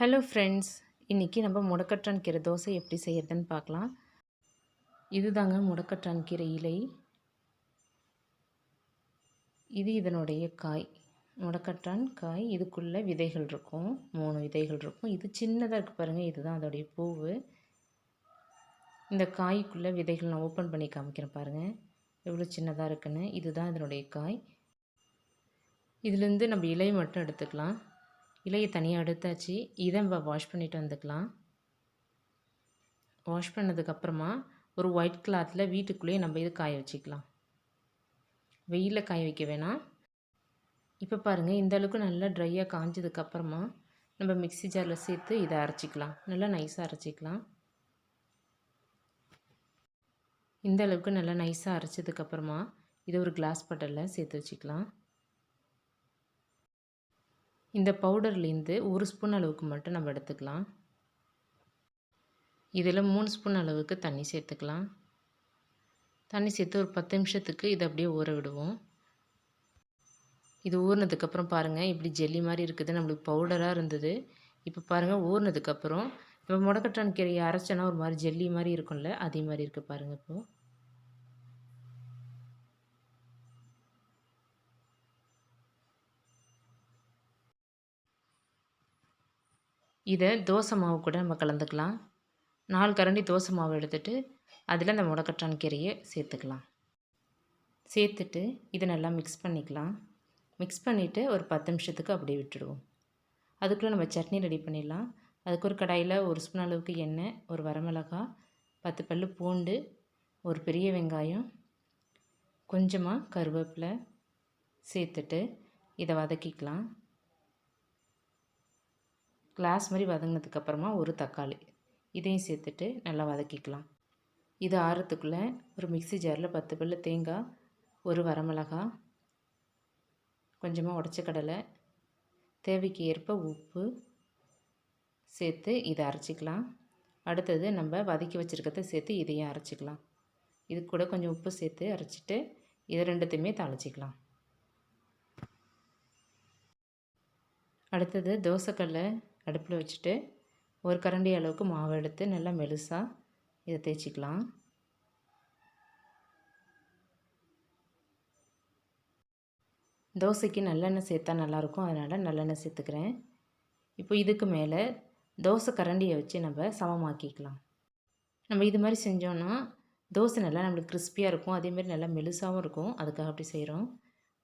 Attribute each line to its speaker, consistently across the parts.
Speaker 1: Hello friends இன்றைக்கி நம்ம முடக்கற்றான் கீரை தோசை எப்படி செய்கிறதுன்னு பார்க்கலாம். இதுதாங்க முடக்கற்றான் கீரை இலை. இது இதனுடைய காய். முடக்கற்றான் காய். இதுக்குள்ளே விதைகள் இருக்கும். மூணு விதைகள் இருக்கும். இது சின்னதாக இருக்குது பாருங்கள் இதுதான் அதோடைய பூவு. இந்த காய்க்குள்ளே விதைகள் நான் ஓப்பன் பண்ணி காமிக்கிறேன் பாருங்கள் எவ்வளோ சின்னதாக இருக்குன்னு. இதுதான் இதனுடைய காய். இதுலேருந்து நம்ம இலை மட்டும் எடுத்துக்கலாம். இலையை தனியாக எடுத்தாச்சு. இதை நம்ம வாஷ் பண்ணிவிட்டு வந்துக்கலாம். வாஷ் பண்ணதுக்கப்புறமா ஒரு ஒயிட் கிளாத்தில் வீட்டுக்குள்ளேயே நம்ம இது காய வச்சுக்கலாம். வெயிலில் காய வைக்க வேணாம். இப்போ பாருங்கள் இந்த அளவுக்கு நல்லா ட்ரையாக காஞ்சதுக்கப்புறமா நம்ம மிக்சி ஜாரில் சேர்த்து இதை அரைச்சிக்கலாம். நல்லா நைஸாக அரைச்சிக்கலாம். இந்த அளவுக்கு நல்லா நைஸாக அரைச்சதுக்கப்புறமா இதை ஒரு கிளாஸ் பட்டரில் சேர்த்து வச்சுக்கலாம். இந்த பவுடர்லேருந்து ஒரு ஸ்பூன் அளவுக்கு மட்டும் நம்ம எடுத்துக்கலாம். இதில் மூணு ஸ்பூன் அளவுக்கு தண்ணி சேர்த்துக்கலாம். தண்ணி சேர்த்து ஒரு பத்து நிமிஷத்துக்கு இதை அப்படியே ஊற விடுவோம். இது ஊறினதுக்கப்புறம் பாருங்கள் இப்படி ஜெல்லி மாதிரி இருக்குது நம்மளுக்கு பவுடராக இருந்தது. இப்போ பாருங்கள் ஊறினதுக்கப்புறம் இப்போ முடக்கட்டான் கீரையை அரைச்சோன்னா ஒரு மாதிரி ஜெல்லி மாதிரி இருக்கும்ல அதே மாதிரி இருக்குது பாருங்கள் இப்போது இதை தோசை மாவு கூட நம்ம கலந்துக்கலாம். நாலு கரண்டி தோசை மாவு எடுத்துகிட்டு அதில் அந்த முடக்கட்டான் கீரையை சேர்த்துக்கலாம். சேர்த்துட்டு இதை நல்லா மிக்ஸ் பண்ணிக்கலாம். மிக்ஸ் பண்ணிவிட்டு ஒரு பத்து நிமிஷத்துக்கு அப்படியே விட்டுடுவோம். அதுக்குள்ளே நம்ம சட்னி ரெடி பண்ணிடலாம். அதுக்கு ஒரு கடாயில் ஒரு ஸ்பூன் அளவுக்கு எண்ணெய் ஒரு வரமிளகா பத்து பல் பூண்டு ஒரு பெரிய வெங்காயம் கொஞ்சமாக கருவேப்பிலை சேர்த்துட்டு இதை வதக்கிக்கலாம். கிளாஸ் மாதிரி வதங்கினதுக்கப்புறமா ஒரு தக்காளி. இதையும் சேர்த்துட்டு நல்லா வதக்கிக்கலாம். இது ஆறத்துக்குள்ளே ஒரு மிக்சி ஜாரில் பத்து பல்லு தேங்காய் ஒரு வரமிளகா கொஞ்சமாக உடச்ச கடலை தேவைக்கு ஏற்ப உப்பு சேர்த்து இதை அரைச்சிக்கலாம். அடுத்தது நம்ம வதக்கி வச்சுருக்கிறத சேர்த்து இதையும் அரைச்சிக்கலாம். இது கூட கொஞ்சம் உப்பு சேர்த்து அரைச்சிட்டு இதை ரெண்டுத்தையுமே தாளிச்சிக்கலாம். அடுத்தது தோசைக்கல்லை அடுப்பில் வச்சுட்டு ஒரு கரண்டி அளவுக்கு மாவு எடுத்து நல்லா மெலுசாக இதை தேய்ச்சிக்கலாம். தோசைக்கு நல்லெண்ணெய் சேர்த்தா நல்லாயிருக்கும் அதனால் நல்லெண்ணெய் சேர்த்துக்கிறேன். இப்போ இதுக்கு மேலே தோசை கரண்டியை வச்சு நம்ம சமமாக்கிக்கலாம். நம்ம இது மாதிரி செஞ்சோன்னா தோசை நல்லா நம்மளுக்கு கிறிஸ்பியாக இருக்கும் அதேமாரி நல்லா மெலுசாகவும் இருக்கும். அதுக்காக அப்படி செய்கிறோம்.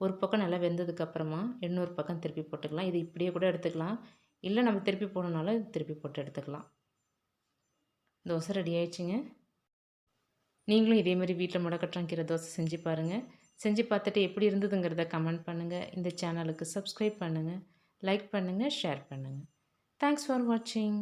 Speaker 1: ஒரு பக்கம் நல்லா வெந்ததுக்கப்புறமா இன்னொரு பக்கம் திருப்பி போட்டுக்கலாம். இது இப்படியே கூட எடுத்துக்கலாம். இல்லை நம்ம திருப்பி போடணுனாலும் திருப்பி போட்டு எடுத்துக்கலாம். தோசை ரெடி ஆயிடுச்சுங்க. நீங்களும் இதேமாதிரி வீட்டில் முடக்கட்டாங்கிற தோசை செஞ்சு பாருங்கள் செஞ்சு பார்த்துட்டு எப்படி இருந்ததுங்கிறத கமெண்ட் பண்ணுங்கள் இந்த சேனலுக்கு சப்ஸ்கிரைப் பண்ணுங்கள் லைக் பண்ணுங்கள் ஷேர் பண்ணுங்கள் தேங்க்ஸ் ஃபார் வாட்சிங்